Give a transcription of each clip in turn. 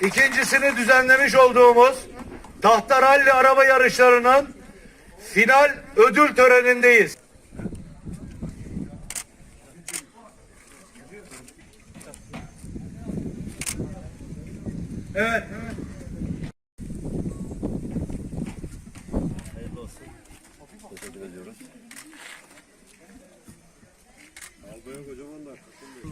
İkincisini düzenlemiş olduğumuz Tahtaralli araba yarışlarının final ödül törenindeyiz. Evet.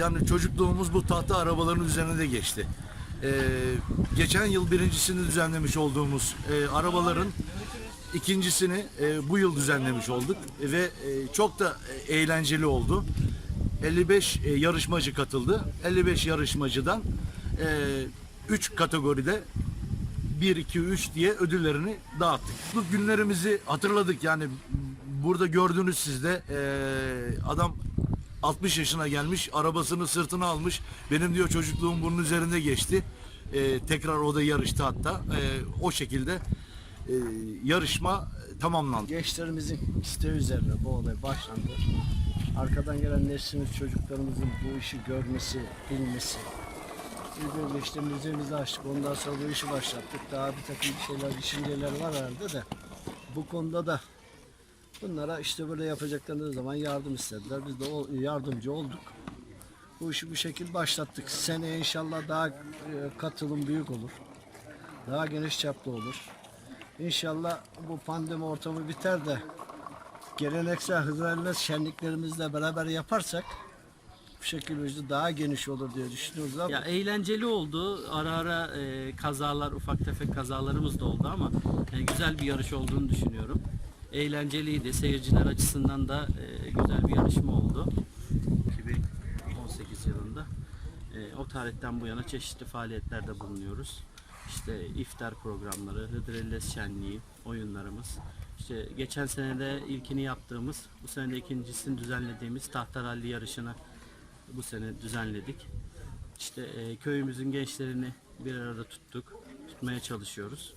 Yani çocukluğumuz bu tahta arabaların üzerine de geçti. Ee, geçen yıl birincisini düzenlemiş olduğumuz e, arabaların ikincisini e, bu yıl düzenlemiş olduk ve e, çok da e, eğlenceli oldu. 55 e, yarışmacı katıldı. 55 yarışmacıdan 3 kategoride 1, 2, 3 diye ödüllerini dağıttık. Bu günlerimizi hatırladık yani burada gördüğünüz sizde eee, adam 60 yaşına gelmiş arabasını sırtına almış benim diyor çocukluğum bunun üzerinde geçti Eee, tekrar o da yarıştı hatta Eee, o şekilde eee, yarışma tamamlandı. Gençlerimizin isteği üzerine bu olay başlandı. Arkadan gelen neslimiz çocuklarımızın bu işi görmesi, bilmesi. De işte müzemizi açtık. Ondan sonra bu işi başlattık. Daha bir takım şeyler, düşünceler var herhalde de. Bu konuda da bunlara işte böyle yapacaklarını zaman yardım istediler. Biz de yardımcı olduk. Bu işi bu şekil başlattık. Seneye inşallah daha e, katılım büyük olur. Daha geniş çaplı olur. İnşallah bu pandemi ortamı biter de geleneksel Hıdrellez şenliklerimizle beraber yaparsak bu şekilde işte daha geniş olur diye düşünüyoruz Ya eğlenceli oldu. Ara ara e, kazalar, ufak tefek kazalarımız da oldu ama e, güzel bir yarış olduğunu düşünüyorum. Eğlenceliydi. Seyirciler açısından da e, güzel bir yarışma oldu. 2018 yılında. E, o tarihten bu yana çeşitli faaliyetlerde bulunuyoruz. İşte iftar programları, Hıdrellez şenliği, oyunlarımız. İşte geçen senede ilkini yaptığımız, bu sene de ikincisini düzenlediğimiz tahtaralli yarışını bu sene düzenledik. İşte e, köyümüzün gençlerini bir arada tuttuk, tutmaya çalışıyoruz.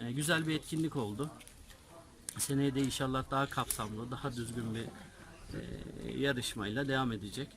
E, güzel bir etkinlik oldu. Seneye de inşallah daha kapsamlı, daha düzgün bir e, yarışmayla devam edecek.